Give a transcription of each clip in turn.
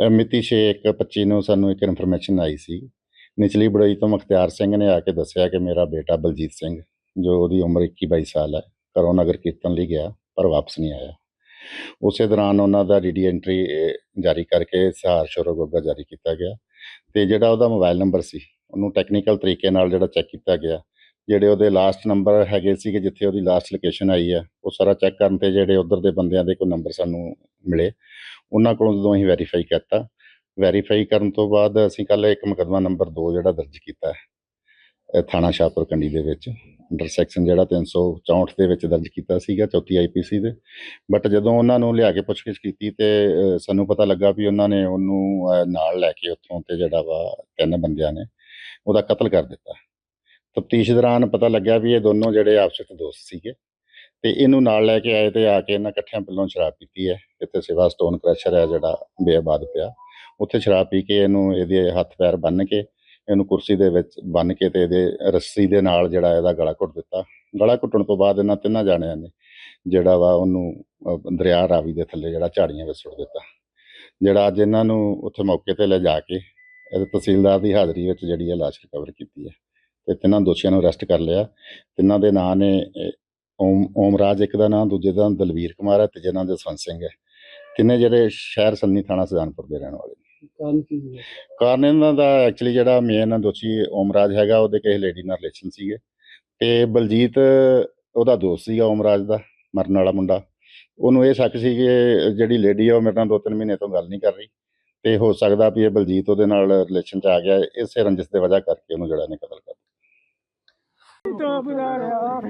ਮਿਤੀ 6/1/25 ਨੂੰ ਸਾਨੂੰ ਇੱਕ ਇਨਫੋਰਮੇਸ਼ਨ ਆਈ ਸੀ। ਨਿਚਲੀ ਬੜੋਈ ਤੋਂ ਮੁਖਤਿਆਰ ਸਿੰਘ ਨੇ ਆ ਕੇ ਦੱਸਿਆ ਕਿ ਮੇਰਾ ਬੇਟਾ ਬਲਜੀਤ ਸਿੰਘ, ਜੋ ਉਹਦੀ ਉਮਰ 21-22 ਸਾਲ ਹੈ, ਘਰੋਂ ਨਗਰ ਕੀਰਤਨ ਲਈ ਗਿਆ, ਪਰ ਵਾਪਸ ਨਹੀਂ ਆਇਆ। ਉਸੇ ਦੌਰਾਨ ਉਹਨਾਂ ਦਾ ਡੀਡੀ ਐਂਟਰੀ ਜਾਰੀ ਕਰਕੇ ਸਹਾਰ ਸ਼ੋਰ ਸ਼ੋਰੋਗੋਗਾ ਜਾਰੀ ਕੀਤਾ ਗਿਆ ਤੇ ਜਿਹੜਾ ਉਹਦਾ ਮੋਬਾਈਲ ਨੰਬਰ ਸੀ, ਉਹਨੂੰ ਟੈਕਨੀਕਲ ਤਰੀਕੇ ਨਾਲ ਜਿਹੜਾ ਚੈੱਕ ਕੀਤਾ ਗਿਆ ਜਿਹੜੇ ਉਹਦੇ ਲਾਸਟ ਨੰਬਰ ਹੈਗੇ ਸੀ ਕਿ ਜਿੱਥੇ ਉਹਦੀ ਲਾਸਟ ਲੋਕੇਸ਼ਨ ਆਈ ਹੈ ਉਹ ਸਾਰਾ ਚੈੱਕ ਕਰਨ ਤੇ ਜਿਹੜੇ ਉਧਰ ਦੇ ਬੰਦਿਆਂ ਦੇ ਕੋਈ ਨੰਬਰ ਸਾਨੂੰ ਮਿਲੇ। ਉਹਨਾਂ ਕੋਲੋਂ ਜਦੋਂ ਅਸੀਂ ਵੈਰੀਫਾਈ ਕੀਤਾ ਵੈਰੀਫਾਈ ਕਰਨ ਤੋਂ ਬਾਅਦ ਅਸੀਂ ਕੱਲ ਇੱਕ ਮੁਕੱਦਮਾ ਨੰਬਰ 2 ਜਿਹੜਾ ਦਰਜ ਕੀਤਾ ਹੈ ਥਾਣਾ ਸ਼ਾਹਪੁਰ ਕੰਡੀ ਦੇ ਵਿੱਚ ਅੰਡਰ ਸੈਕਸ਼ਨ ਜਿਹੜਾ 364 ਦੇ ਵਿੱਚ ਦਰਜ ਕੀਤਾ ਸੀਗਾ, ਚੌਥੀ ਆਈਪੀਸੀ ਦੇ। ਬਟ ਜਦੋਂ ਉਹਨਾਂ ਨੂੰ ਲਿਆ ਕੇ ਪੁੱਛਗਿੱਛ ਕੀਤੀ ਤੇ ਸਾਨੂੰ ਪਤਾ ਲੱਗਾ ਵੀ ਉਹਨਾਂ ਨੇ ਉਹਨੂੰ ਨਾਲ ਲੈ ਕੇ ਉੱਥੋਂ ਤੇ ਜਿਹੜਾ ਵਾ ਤਿੰਨ ਬੰਦਿਆਂ ਨੇ ਉਹਦਾ ਕਤਲ ਕਰ ਦਿੱਤਾ। ਤਫਤੀਸ਼ ਦੌਰਾਨ ਪਤਾ ਲੱਗਿਆ ਵੀ ਇਹ ਦੋਨੋਂ ਜਿਹੜੇ ਆਪਸ ਵਿੱਚ ਦੋਸਤ ਸੀਗੇ ਤੇ ਇਹਨੂੰ ਨਾਲ ਲੈ ਕੇ ਆਏ ਤੇ ਆ ਕੇ ਇਹਨਾਂ ਇਕੱਠਿਆਂ ਪੱਲੋਂ ਸ਼ਰਾਬ ਪੀਤੀ ਹੈ। ਇੱਥੇ ਸਿਵਾ ਸਟੋਨ ਕ੍ਰੈਸ਼ਰ ਹੈ ਜਿਹੜਾ ਬੇਆਬਾਦ ਪਿਆ। ਉੱਥੇ ਸ਼ਰਾਬ ਪੀ ਕੇ ਇਹਨੂੰ ਇਹਦੇ ਹੱਥ ਪੈਰ ਬੰਨ੍ਹ ਕੇ ਇਹਨੂੰ ਕੁਰਸੀ ਦੇ ਵਿੱਚ ਬੰਨ੍ਹ ਕੇ ਤੇ ਇਹਦੇ ਰੱਸੀ ਦੇ ਨਾਲ ਜਿਹੜਾ ਇਹਦਾ ਗਲਾ ਘੁੱਟ ਦਿੱਤਾ। ਗਲਾ ਘੁੱਟਣ ਤੋਂ ਬਾਅਦ ਇਹਨਾਂ ਤਿੰਨਾਂ ਜਾਣਿਆਂ ਨੇ ਜਿਹੜਾ ਵਾ ਉਹਨੂੰ ਦਰਿਆ ਰਾਵੀ ਦੇ ਥੱਲੇ ਜਿਹੜਾ ਝਾੜੀਆਂ ਵਿੱਚ ਸੁੱਟ ਦਿੱਤਾ। ਜਿਹੜਾ ਅੱਜ ਇਹਨਾਂ ਨੂੰ ਉੱਥੇ ਮੌਕੇ ਤੇ ਲੈ ਜਾ ਕੇ ਇਹਦੇ ਤਹਿਸੀਲਦਾਰ ਦੀ ਹਾਜ਼ਰੀ ਵਿੱਚ ਜਿਹੜੀ ਹੈ ਲਾਸ਼ ਰਿਕਵਰ ਕੀਤੀ ਹੈ। ਤੇ ਤਿੰਨਾਂ ਦੋਸ਼ੀਆਂ ਨੂੰ ਅਰੈਸਟ ਕਰ ਲਿਆ। ਤਿੰਨਾਂ ਦੇ ਨਾਂ ਨੇ ਓਮ ਓਮਰਾਜ ਇੱਕ ਦਾ ਨਾਮ ਦੂਜੇ ਦਾ ਨਾਂ ਦਲਵੀਰ ਕੁਮਾਰ ਹੈ ਤੇ ਜਿਹਨਾਂ ਦੇ ਸੰਤ ਸਿੰਘ ਹੈ। ਤਿੰਨੇ ਜਿਹੜੇ ਸ਼ਹਿਰ ਸੰਨੀ ਥਾਣਾ ਸੁਜਾਨਪੁਰ ਦੇ ਰਹਿਣ ਵਾਲੇ ਨੇ। ਕਾਰਨ ਕੀ ਹੈ ਕਾਰਨ ਇਹਨਾਂ ਦਾ ਐਕਚੁਅਲੀ ਜਿਹੜਾ ਮੇਨ ਦੋਸ਼ੀ ਓਮਰਾਜ ਹੈਗਾ ਉਹਦੇ ਕਿਸੇ ਲੇਡੀ ਨਾਲ ਰਿਲੇਸ਼ਨ ਸੀਗੇ। ਤੇ ਬਲਜੀਤ ਉਹਦਾ ਦੋਸਤ ਸੀਗਾ ਓਮਰਾਜ ਦਾ ਮਰਨ ਵਾਲਾ ਮੁੰਡਾ। ਉਹਨੂੰ ਇਹ ਸ਼ੱਕ ਸੀ ਕਿ ਜਿਹੜੀ ਲੇਡੀ ਆ ਉਹ ਮੇਰੇ ਨਾਲ ਦੋ ਤਿੰਨ ਮਹੀਨੇ ਤੋਂ ਗੱਲ ਨਹੀਂ ਕਰ ਰਹੀ। ਤੇ ਹੋ ਸਕਦਾ ਵੀ ਇਹ ਬਲਜੀਤ ਉਹਦੇ ਨਾਲ ਰਿਲੇਸ਼ਨ 'ਚ ਆ ਗਿਆ ਇਸੇ ਰੰਜਿਸ਼ ਦੇ ਵਜ੍ਹਾ ਕਰਕੇ ਉਹਨੂੰ ਜਿਹੜਾ ਨੇ ਕਤਲ ਕਰ ਤੋ ਬੁਲਾ ਰਿਹਾ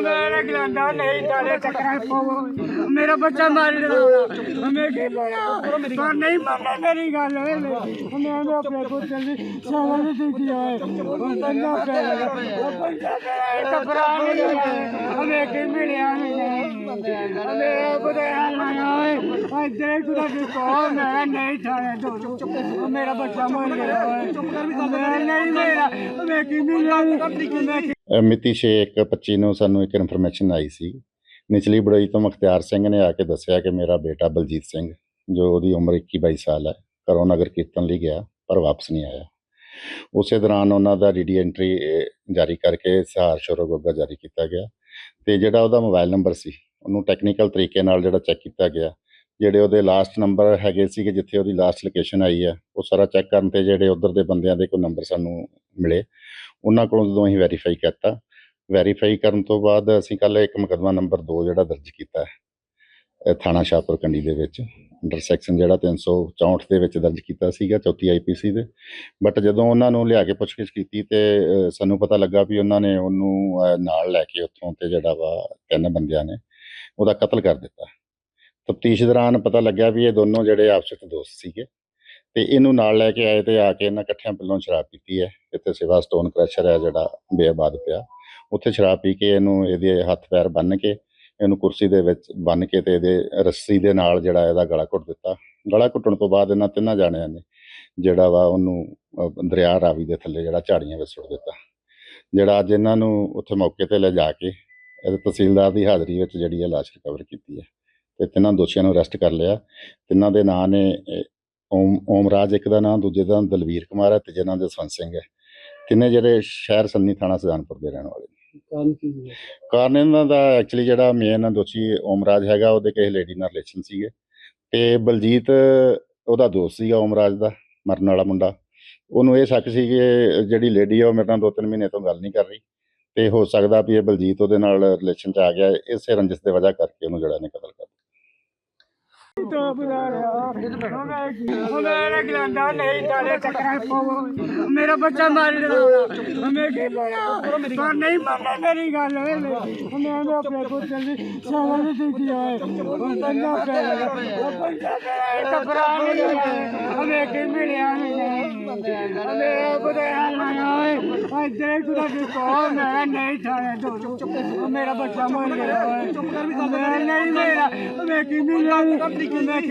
ਮੈਂ ਗਲੰਦਾ ਨਹੀਂ ਤਾਲੇ ਚੱਕਰਾਂ ਪਾਵੋ ਮੇਰਾ ਬੱਚਾ ਮਾਰ ਦੇਣਾ। ਹਮੇ ਕੀ ਲੈਣਾ ਪਰ ਨਹੀਂ ਮੰਨਣਾ ਮੇਰੀ ਗੱਲ। ਓਏ ਹਮੇ ਉਹ ਆਪਣੇ ਕੋਲ ਚੱਲੀ ਸਾਵਲ ਦੀ ਦਿੱਤੀ ਹੈ ਉਹ ਬੰਦਾ ਪਿਆ ਉਹ ਬੰਦਾ ਪਿਆ ਕਬਰਾ ਨਹੀਂ ਹਮੇ ਕੀ ਮਿਲਿਆ ਨਹੀਂ ਹਮੇ ਬੁਦੇ ਆਇਆ ਓਏ ਓਏ ਦੇ ਕੁਦਾ ਦੀ ਮੈਂ ਨਹੀਂ ਥਾਣੇ ਤੋਂ। ਮੇਰਾ ਬੱਚਾ ਮਰ ਗਿਆ। ਓਏ ਨਹੀਂ ਮੇਰਾ। ਹਮੇ ਕੀ ਮਿਲਿਆ ਮਿਤੀ 6/1/25 ਨੂੰ ਸਾਨੂੰ ਇੱਕ ਇਨਫੋਰਮੇਸ਼ਨ ਆਈ ਸੀ। ਨਿਚਲੀ ਬੜੋਈ ਤੋਂ ਮੁਖਤਿਆਰ ਸਿੰਘ ਨੇ ਆ ਕੇ ਦੱਸਿਆ ਕਿ ਮੇਰਾ ਬੇਟਾ ਬਲਜੀਤ ਸਿੰਘ, ਜੋ ਉਹਦੀ ਉਮਰ 21-22 ਸਾਲ ਹੈ, ਘਰੋਂ ਨਗਰ ਕੀਰਤਨ ਲਈ ਗਿਆ, ਪਰ ਵਾਪਸ ਨਹੀਂ ਆਇਆ। ਉਸੇ ਦੌਰਾਨ ਉਹਨਾਂ ਦਾ ਡੀਡੀ ਐਂਟਰੀ ਜਾਰੀ ਕਰਕੇ ਸਹਾਰ ਸ਼ੋਰੋਗੋਗਾ ਜਾਰੀ ਕੀਤਾ ਗਿਆ। ਤੇ ਜਿਹੜਾ ਉਹਦਾ ਮੋਬਾਈਲ ਨੰਬਰ ਸੀ, ਉਹਨੂੰ ਟੈਕਨੀਕਲ ਤਰੀਕੇ ਨਾਲ ਜਿਹੜਾ ਚੈੱਕ ਕੀਤਾ ਗਿਆ ਜਿਹੜੇ ਉਹਦੇ ਲਾਸਟ ਨੰਬਰ ਹੈਗੇ ਸੀ ਕਿ ਜਿੱਥੇ ਉਹਦੀ ਲਾਸਟ ਲੋਕੇਸ਼ਨ ਆਈ ਹੈ ਉਹ ਸਾਰਾ ਚੈੱਕ ਕਰਨ ਤੇ ਜਿਹੜੇ ਉਧਰ ਦੇ ਬੰਦਿਆਂ ਦੇ ਕੋਈ ਨੰਬਰ ਸਾਨੂੰ ਮਿਲੇ। ਉਹਨਾਂ ਕੋਲੋਂ ਜਦੋਂ ਅਸੀਂ ਵੈਰੀਫਾਈ ਕੀਤਾ ਵੈਰੀਫਾਈ ਕਰਨ ਤੋਂ ਬਾਅਦ ਅਸੀਂ ਕੱਲ ਇੱਕ ਮੁਕੱਦਮਾ ਨੰਬਰ 2 ਜਿਹੜਾ ਦਰਜ ਕੀਤਾ ਹੈ ਥਾਣਾ ਸ਼ਾਹਪੁਰ ਕੰਡੀ ਦੇ ਵਿੱਚ ਅੰਡਰ ਸੈਕਸ਼ਨ ਜਿਹੜਾ 364 ਦੇ ਵਿੱਚ ਦਰਜ ਕੀਤਾ ਸੀਗਾ, ਚੌਥੀ ਆਈਪੀਸੀ ਦੇ। ਬਟ ਜਦੋਂ ਉਹਨਾਂ ਨੂੰ ਲਿਆ ਕੇ ਪੁੱਛਗਿੱਛ ਕੀਤੀ ਤੇ ਸਾਨੂੰ ਪਤਾ ਲੱਗਾ ਵੀ ਉਹਨਾਂ ਨੇ ਉਹਨੂੰ ਨਾਲ ਲੈ ਕੇ ਉੱਥੋਂ ਤੇ ਜਿਹੜਾ ਵਾ ਤਿੰਨ ਬੰਦਿਆਂ ਨੇ ਉਹਦਾ ਕਤਲ ਕਰ ਦਿੱਤਾ। ਤਫਤੀਸ਼ ਦੌਰਾਨ ਪਤਾ ਲੱਗਿਆ ਵੀ ਇਹ ਦੋਨੋਂ ਜਿਹੜੇ ਆਪਸ ਵਿੱਚ ਦੋਸਤ ਸੀਗੇ ਤੇ ਇਹਨੂੰ ਨਾਲ ਲੈ ਕੇ ਆਏ ਤੇ ਆ ਕੇ ਇਹਨਾਂ ਇਕੱਠਿਆਂ ਪੱਲੋਂ ਸ਼ਰਾਬ ਪੀਤੀ ਹੈ। ਇੱਥੇ ਸਿਵਾ ਸਟੋਨ ਕ੍ਰੈਸ਼ਰ ਹੈ ਜਿਹੜਾ ਬੇਆਬਾਦ ਪਿਆ। ਉੱਥੇ ਸ਼ਰਾਬ ਪੀ ਕੇ ਇਹਨੂੰ ਇਹਦੇ ਹੱਥ ਪੈਰ ਬੰਨ੍ਹ ਕੇ ਇਹਨੂੰ ਕੁਰਸੀ ਦੇ ਵਿੱਚ ਬੰਨ੍ਹ ਕੇ ਤੇ ਇਹਦੇ ਰੱਸੀ ਦੇ ਨਾਲ ਜਿਹੜਾ ਇਹਦਾ ਗਲਾ ਘੁੱਟ ਦਿੱਤਾ। ਗਲਾ ਘੁੱਟਣ ਤੋਂ ਬਾਅਦ ਇਹਨਾਂ ਤਿੰਨਾਂ ਜਾਣਿਆਂ ਨੇ ਜਿਹੜਾ ਵਾ ਉਹਨੂੰ ਦਰਿਆ ਰਾਵੀ ਦੇ ਥੱਲੇ ਜਿਹੜਾ ਝਾੜੀਆਂ ਵਿੱਚ ਸੁੱਟ ਦਿੱਤਾ। ਜਿਹੜਾ ਅੱਜ ਇਹਨਾਂ ਨੂੰ ਉੱਥੇ ਮੌਕੇ ਤੇ ਲੈ ਜਾ ਕੇ ਇਹਦੇ ਤਹਿਸੀਲਦਾਰ ਦੀ ਹਾਜ਼ਰੀ ਵਿੱਚ ਜਿਹੜੀ ਹੈ ਲਾਸ਼ ਰਿਕਵਰ ਕੀਤੀ ਹੈ। ਤੇ ਤਿੰਨਾਂ ਦੋਸ਼ੀਆਂ ਨੂੰ ਅਰੈਸਟ ਕਰ ਲਿਆ। ਤਿੰਨਾਂ ਦੇ ਨਾਂ ਨੇ ਓਮ ਓਮਰਾਜ ਇੱਕ ਦਾ ਨਾਮ ਦੂਜੇ ਦਾ ਨਾਂ ਦਲਵੀਰ ਕੁਮਾਰ ਹੈ ਤੇ ਜਿਹਨਾਂ ਦੇ ਸੰਤ ਸਿੰਘ ਹੈ। ਤਿੰਨੇ ਜਿਹੜੇ ਸ਼ਹਿਰ ਸੰਨੀ ਥਾਣਾ ਸੁਜਾਨਪੁਰ ਦੇ ਰਹਿਣ ਵਾਲੇ ਨੇ। ਕਾਰਨ ਕੀ ਹੈ ਕਾਰਨ ਇਹਨਾਂ ਦਾ ਐਕਚੁਅਲੀ ਜਿਹੜਾ ਮੇਨ ਦੋਸ਼ੀ ਓਮਰਾਜ ਹੈਗਾ ਉਹਦੇ ਕਿਸੇ ਲੇਡੀ ਨਾਲ ਰਿਲੇਸ਼ਨ ਸੀਗੇ। ਤੇ ਬਲਜੀਤ ਉਹਦਾ ਦੋਸਤ ਸੀਗਾ ਓਮਰਾਜ ਦਾ ਮਰਨ ਵਾਲਾ ਮੁੰਡਾ। ਉਹਨੂੰ ਇਹ ਸ਼ੱਕ ਸੀ ਕਿ ਜਿਹੜੀ ਲੇਡੀ ਆ ਉਹ ਮੇਰੇ ਨਾਲ ਦੋ ਤਿੰਨ ਮਹੀਨੇ ਤੋਂ ਗੱਲ ਨਹੀਂ ਕਰ ਰਹੀ। ਤੇ ਹੋ ਸਕਦਾ ਵੀ ਇਹ ਬਲਜੀਤ ਉਹਦੇ ਨਾਲ ਰਿਲੇਸ਼ਨ 'ਚ ਆ ਗਿਆ ਇਸੇ ਰੰਜਿਸ਼ ਦੇ ਵਜ੍ਹਾ ਕਰਕੇ ਉਹਨੂੰ ਜਿਹੜਾ ਨੇ ਕਤਲ ਕਰ ਤੋ ਬੁਲਾ ਰਿਹਾ ਮੈਂ ਗਲੰਦਾ ਨਹੀਂ ਤਾਲੇ ਚੱਕਰਾਂ ਪਾਵੋ ਮੇਰਾ ਬੱਚਾ ਮਾਰ ਦੇਣਾ। ਹਮੇ ਕੀ ਲੈਣਾ ਪਰ ਨਹੀਂ ਮੰਨਣਾ ਮੇਰੀ ਗੱਲ। ਓਏ ਹਮੇ ਉਹ ਆਪਣੇ ਕੋਲ ਚੱਲੀ ਸਾਵਲ ਦੀ ਦਿੱਤੀ ਹੈ ਉਹ ਬੰਦਾ ਪਿਆ ਉਹ ਬੰਦਾ ਪਿਆ ਕਬਰਾ ਨਹੀਂ ਹਮੇ ਕੀ ਮਿਲਿਆ ਨਹੀਂ। ਹਮੇ ਬੁਦੇ ਆਇਆ ਓਏ ਮੈਂ ਨਹੀਂ ਥਾਣੇ ਮੇਰਾ ਬੱਚਾ ਮਰ ਗਿਆ। ਓਏ ਚੁੱਪ ਕਰ ਵੀ ਨਹੀਂ ਮੇਰਾ ਹਮੇ ਕੀ ਮਿਲਿਆ ਨਹੀਂ